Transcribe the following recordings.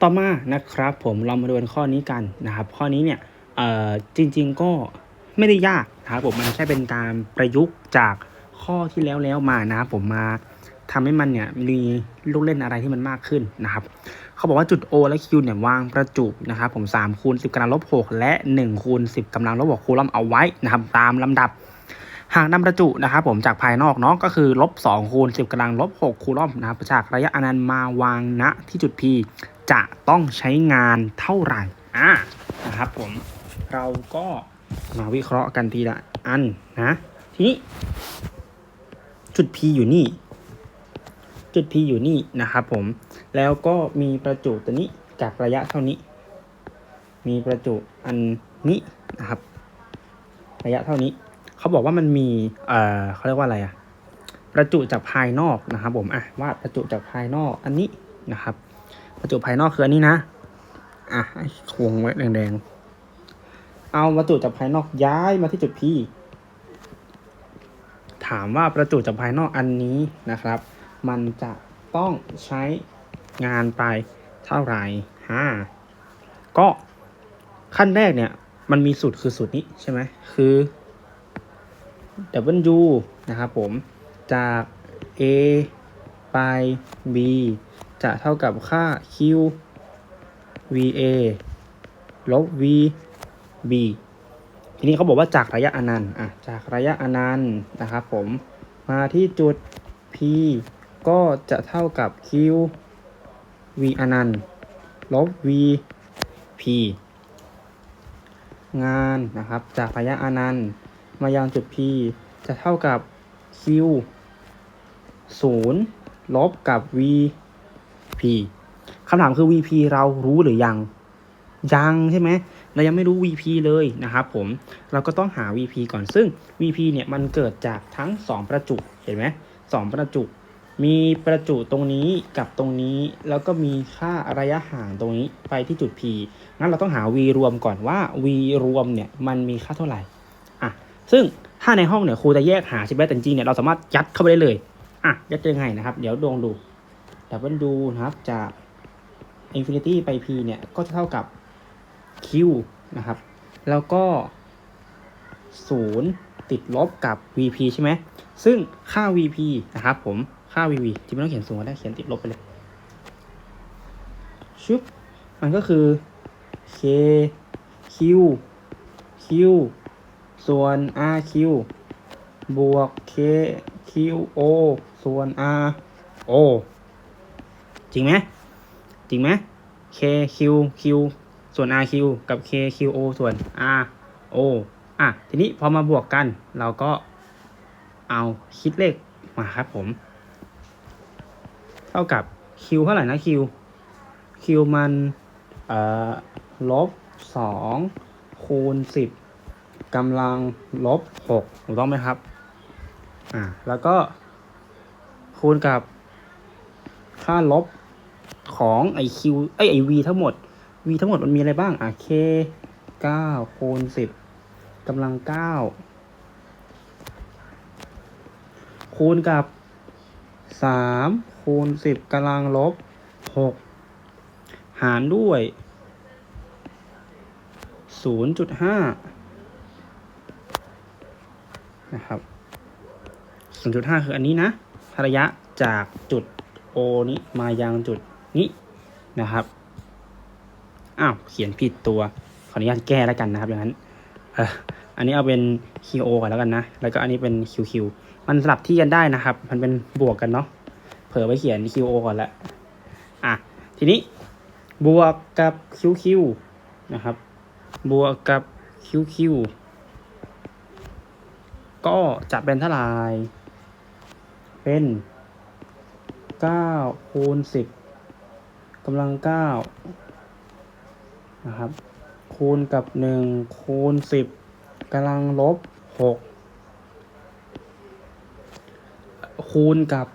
ต่อมานะครับ ผมเรามาดูกันข้อนี้กันนะครับ ข้อนี้เนี่ยจริง ๆก็ไม่ได้ยากนะครับผมมันแค่เป็นการประยุกต์จากข้อที่แล้วแล้วมานะผมมาทำให้มันเนี่ยมีลูกเล่นอะไรที่มันมากขึ้นนะครับ เขาบอกว่าจุด O และ Q เนี่ยวางประจุนะครับผม3คูณ10กำลังลบ6และ1คูณ10กำลังลบ6คูลอมเอาไว้นะครับตามลำดับ หากนำประจุนะครับผมจากภายนอกเนาะก็คือลบ2คูณ10กำลังลบ6คูลอมนะครับจากระยะอนันต์มาวางณที่จุด P จะต้องใช้งานเท่าไหร่อ่านะครับผมเราก็มาวิเคราะห์กันทีละอันนะทีนี้จุด P อยู่นี่ จุด P อยู่นี่นะครับผมแล้วก็มีประจุตัวนี้จากระยะเท่านี้ มีประจุอันนี้นะครับ ระยะเท่านี้ เขาบอกว่ามันมีเอ่อเขาเรียกว่าอะไรอะประจุจากภายนอกนะครับ ผมอะวาดประจุจากภายนอกอันนี้นะครับ ประจุภายนอกคืออันนี้นะอะห้วงไว้แดงๆเอาประจุจากภายนอกย้ายมาที่จุด P ถามว่าประจุจากภายนอกอันนี้นะครับ มันจะต้องใช้งานไปเท่าไหร่ฮ่าก็ขั้นแรกเนี่ย มันมีสูตรคือสูตรนี้ใช่ไหมคือ W นะครับผม จาก A ไป B จะเท่ากับค่า Q VA ลบ V B ทีนี้เขาบอกว่าจากระยะอนันต์อะจากระยะอนันต์นะครับผมมาที่จุด P ก็จะเท่ากับ Q V อนันต์ลบ V P งานนะครับจากระยะอนันต์ มายังจุด P จะเท่ากับ Q 0 ลบกับ VP คำถามคือ VP เรารู้หรือยัง ยังใช่ไหม เรายังไม่รู้ VP เลยนะครับผม เราก็ต้องหา VP ก่อน ซึ่ง VP เนี่ยมันเกิดจากทั้ง 2 ประจุเห็นไหมสองประจุ มีประจุตรงนี้กับตรงนี้ แล้วก็มีค่าระยะห่างตรงนี้ไปที่จุด P งั้นเราต้องหา V รวมก่อนว่า V รวมเนี่ยมันมีค่าเท่าไหร่ ซึ่งถ้าในห้องเนี่ยครูจะแยกหาใช่ไหมแต่จริงเนี่ยเราสามารถยัดเข้าไปได้เลยอะยัดยังไงนะครับ เดี๋ยวลองดูดับเบิลดูนะครับจาก infinity ไป p เนี่ยก็จะเท่ากับ q นะครับ แล้วก็ 0 ติดลบกับ vp ใช่ไหมซึ่งค่า vp นะครับผมค่า vp ที่ไม่ต้องเขียนสูงก็ได้เขียนติดลบไปเลยชุบมันก็คือ k q q ส่วน rq บวก k q o ส่วน r o จริงไหมจริงไหม k q q ส่วน r q กับ k q o ส่วน r o อะ ทีนี้พอมาบวกกัน เราก็เอาคิดเลขมาครับผม เท่ากับ q เท่าไหร่นะ q q มัน เอ่อลบสองคูณสิบ กำลังลบหกถูกต้องไหมครับอ่าแล้วก็คูณกับค่าลบของไอ q ไอไอ v ทั้งหมด v ทั้งหมดมันมีอะไรบ้างอะ k เก้าคูณสิบกำลังเก้าคูณกับสามคูณสิบกำลังลบหกหารด้วยศู นะครับศูนย์จุดห้าคืออันนี้นะระยะจากจุด O นี้มายังจุดนี้นะครับ อ้าว เขียนผิดตัว ขออนุญาตแก้แล้วกันนะครับอย่างนั้นเอออันนี้เอาเป็น QO ก่อนแล้วกันนะ แล้วก็อันนี้เป็น QQ มันสลับที่กันได้นะครับ มันเป็นบวกกันเนาะ เผลอไปเขียน QO ก่อนล้วอะ ทีนี้บวกกับ QQ นะครับ บวกกับ QQ ก็จะเป็นเท่าไหร่ เป็น9คูณ10กำลัง9นะครับ คูณกับ1คูณ10กำลังลบ6คูณกับ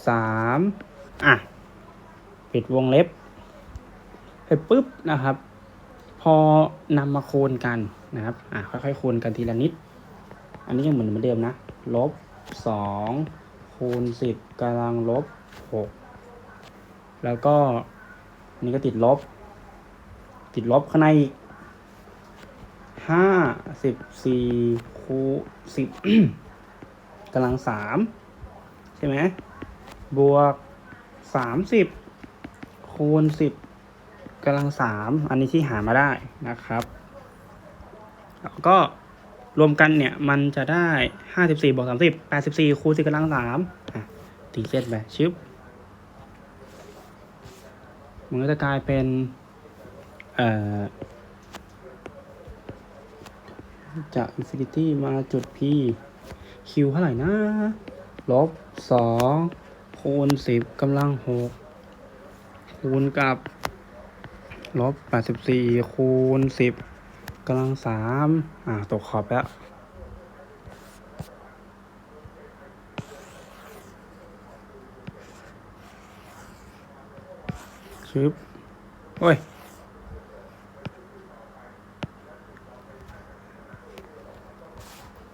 0.3อะ ปิดวงเล็บเสร็จปุ๊บนะครับ พอนำมาคูณกันนะครับ อะค่อยๆคูณกันทีละนิด อันนี้ยังเหมือนเหมือนเดิมนะ ลบสองคูณสิบกำลังลบหกแล้วก็อันนี่ก็ติดลบ ติดลบข้างในห้าสิบสี่คูสิบกำลังสามใช่ไหมบวกสามสิบคูณสิบกำลังสามอันนี้ที่หามาได้นะครับ แล้วก็ รวมกันเนี่ยมันจะได้ห้าสิบสี่บวกสามสิบแปดสิบสี่คูณสิบกำลังสามตีเส้นไปชึบมันก็จะกลายเป็นเอ่อจาก infinity มาจุด p q เท่าไหร่นะ ลบสองคูณสิบกำลังหกคูณกับ ลบแปดสิบสี่คูณสิบ กำลังสามอ่าตกขอบแล้วชึบโอ้ย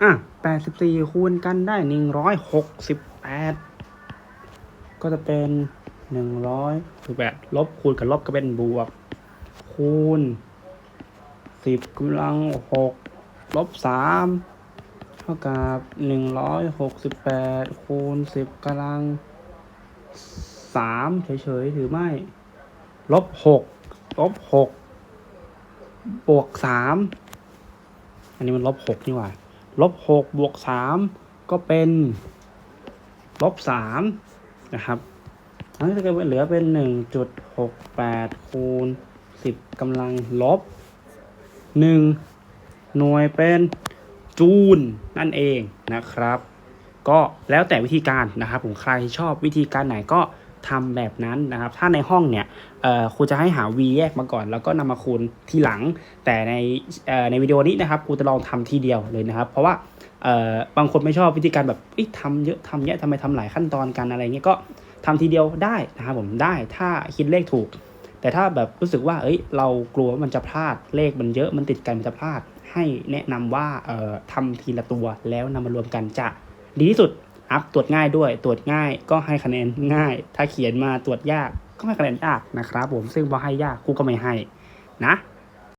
อะแปดสิบสี่คูณกันได้หนึ่งร้อยหกสิบแปดก็จะเป็นหนึ่งร้อยสิบแปดลบคูณกับลบก็เป็นบวก คูณ สิบกำลังหกลบสามเท่ากับหนึ่งร้อยหกสิบแปดคูณสิบกำลังสามเฉยๆหรือไม่ ลบหกลบหกบวกสามอันนี้มันลบหกนี่หว่า ลบหกบวกสามก็เป็นลบสามนะครับอันนี้จะเป็เหลือเป็นหนึ่งจุดหกแปดคูณสิบกำลังลบ หนึ่งหน่วยเป็นจูลนั่นเองนะครับ ก็แล้วแต่วิธีการนะครับผมใครชอบวิธีการไหนก็ทำแบบนั้นนะครับ ถ้าในห้องเนี่ยครูจะให้หา v แยกมาก่อน แล้วก็นำมาคูณทีหลัง แต่ในในวิดีโอนี้นะครับครูจะลองทำทีเดียวเลยนะครับ เพราะว่าบางคนไม่ชอบวิธีการแบบทำเยอะทำเยอะทำไมทำหลายขั้นตอนกันอะไรเงี้ยก็ทำทีเดียวได้นะครับผมได้ถ้าคิดเลขถูก แต่ถ้าแบบรู้สึกว่า เอ้ย เรากลัวว่ามันจะพลาดเลขมันเยอะมันติดกันมันจะพลาด ให้แนะนำว่าเอ่อทำทีละตัวแล้วนำมารวมกันจะดีที่สุดอัพตรวจง่ายด้วย ตรวจง่ายก็ให้คะแนนง่าย ถ้าเขียนมาตรวจยากก็ให้คะแนนยากนะครับผมซึ่งพอให้ยากครูก็ไม่ให้นะ